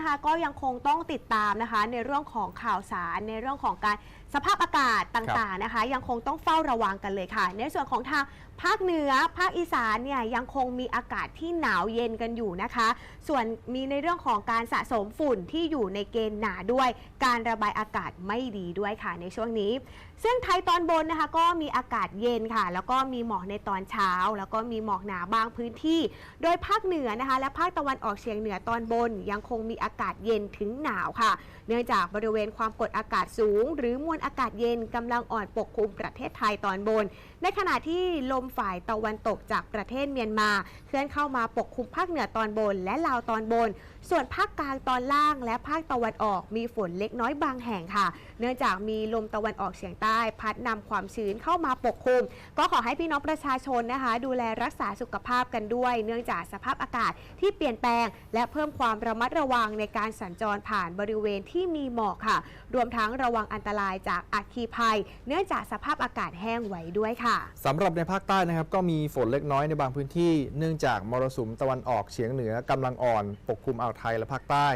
นะคะก็ยังคงต้องติดตามนะคะในเรื่องของข่าวสารในเรื่องของการ สภาพอากาศต่างๆนะคะ ยังคงต้องเฝ้าระวังกันเลยค่ะ ในส่วนของทางภาคเหนือภาคอีสานเนี่ยยังคงมีอากาศที่หนาวเย็นกันอยู่นะคะ ส่วนมีในเรื่องของการสะสมฝุ่นที่อยู่ในเกณฑ์หนาด้วย การระบายอากาศไม่ดีด้วยค่ะในช่วงนี้ ซึ่งไทยตอนบนนะคะก็มีอากาศเย็นค่ะ แล้วก็มีหมอกในตอนเช้า แล้วก็มีหมอกหนาบางพื้นที่ โดยภาคเหนือนะคะ และภาคตะวันออกเฉียงเหนือตอนบน ยังคงมีอากาศเย็นถึงหนาวค่ะ เนื่องจากบริเวณความกดอากาศสูง หรือมวลอากาศเย็นกำลังอ่อนปกคลุมประเทศไทยตอนบน ในขณะที่ลมฝ่ายตะวันตกจากประเทศเมียนมา เคลื่อนเข้ามาปกคลุมภาคเหนือตอนบน และลาวตอนบน ส่วนภาคกลางตอนล่าง และภาคตะวันออกมีฝนเล็กน้อยบางแห่งค่ะ เนื่องจากมีลมตะวันออกเฉียงใต้ พัดนำความชื้นเข้ามาปกคลุม ก็ขอให้พี่น้องประชาชนนะคะ ดูแลรักษาสุขภาพกันด้วย เนื่องจากสภาพอากาศที่เปลี่ยนแปลง และเพิ่มความระมัดระวังในการสัญจรผ่านบริเวณที่มีหมอกค่ะ รวมทั้งระวังอันตรายจากากอัคคีภัย เนื่องจากสภาพอากาศแห้งไว้ด้วยค่ะสำหรับในภาคใต้นะครับก็มีฝนเล็กน้อยในบางพื้นที่ เนื่องจากมรสุมตะวันออกเฉียงเหนือกำลังอ่อน ปกคลุมอ่าวไทยและภาคใต้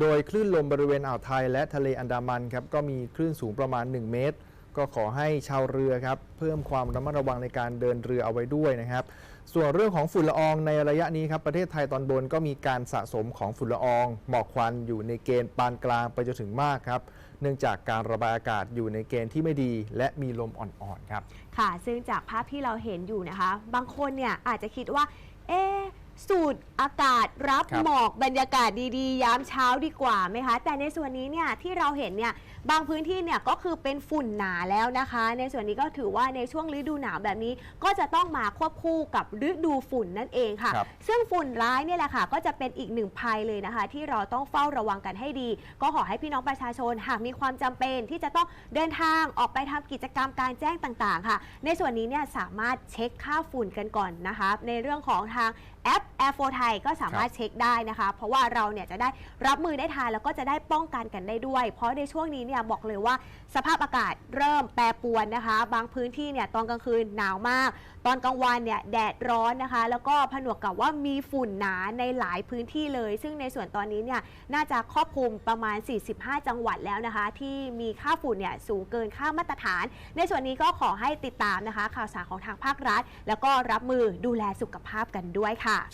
โดยคลื่นลมบริเวณอ่าวไทย และทะเลอันดามันครับก็มีคลื่นสูงประมาณ 1 เมตร ก็ขอให้ชาวเรือครับเพิ่มความระมัดระวังในการเดินเรือเอาไว้ด้วยนะครับ ส่วนเรื่องของฝุ่นละอองในระยะนี้ครับประเทศไทยตอนบนก็มีการสะสมของฝุ่นละอองหมอกควันอยู่ในเกณฑ์ปานกลางไปจนถึงมากครับเนื่องจากการระบายอากาศอยู่ในเกณฑ์ที่ไม่ดี และมีลมอ่อนๆครับ ค่ะ ซึ่งจากภาพที่เราเห็นอยู่นะคะ บางคนเนี่ยอาจจะคิดว่า เอ๊ะ สูดอากาศรับครับหมอกบรรยากาศดีๆ ยามเช้าดีกว่าไหมคะ แต่ในส่วนนี้เนี่ยที่เราเห็นเนี่ยบางพื้นที่เนี่ยก็คือเป็นฝุ่นหนาแล้วนะคะ ในส่วนนี้ก็ถือว่าในช่วงฤดูหนาวแบบนี้ ก็จะต้องมาควบคู่กับฤดูฝุ่นนั่นเองค่ะ ครับ ซึ่งฝุ่นร้ายเนี่ยแหละค่ะ ก็จะเป็นอีกหนึ่งภัยเลยนะคะ ที่เราต้องเฝ้าระวังกันให้ดี ก็ขอให้พี่น้องประชาชนหากมีความจำเป็นที่จะต้องเดินทางออกไปทำกิจกรรมการแจ้งต่างๆ ค่ะ ในส่วนนี้เนี่ยสามารถเช็คค่าฝุ่นกันก่อนนะคะ ในเรื่องของทาง แอป Air 4 Thai ก็สามารถเช็คได้นะคะ เพราะว่าเราเนี่ยจะได้รับมือได้ทันแล้วก็จะได้ป้องกันกันได้ด้วย เพราะในช่วงนี้เนี่ยบอกเลยว่าสภาพอากาศเริ่มแปรปรวนนะคะ บางพื้นที่เนี่ยตอนกลางคืนหนาวมาก ตอนกลางวันเนี่ยแดดร้อนนะคะ แล้วก็ผนวกกับว่ามีฝุ่นหนาในหลายพื้นที่เลย ซึ่งในส่วนตอนนี้เนี่ยน่าจะครอบคลุมประมาณ 45 จังหวัดแล้วนะคะ ที่มีค่าฝุ่นเนี่ยสูงเกินค่ามาตรฐาน ในส่วนนี้ก็ขอให้ติดตามนะคะ ข่าวสารของทางภาครัฐ แล้วก็รับมือดูแลสุขภาพกันด้วยค่ะ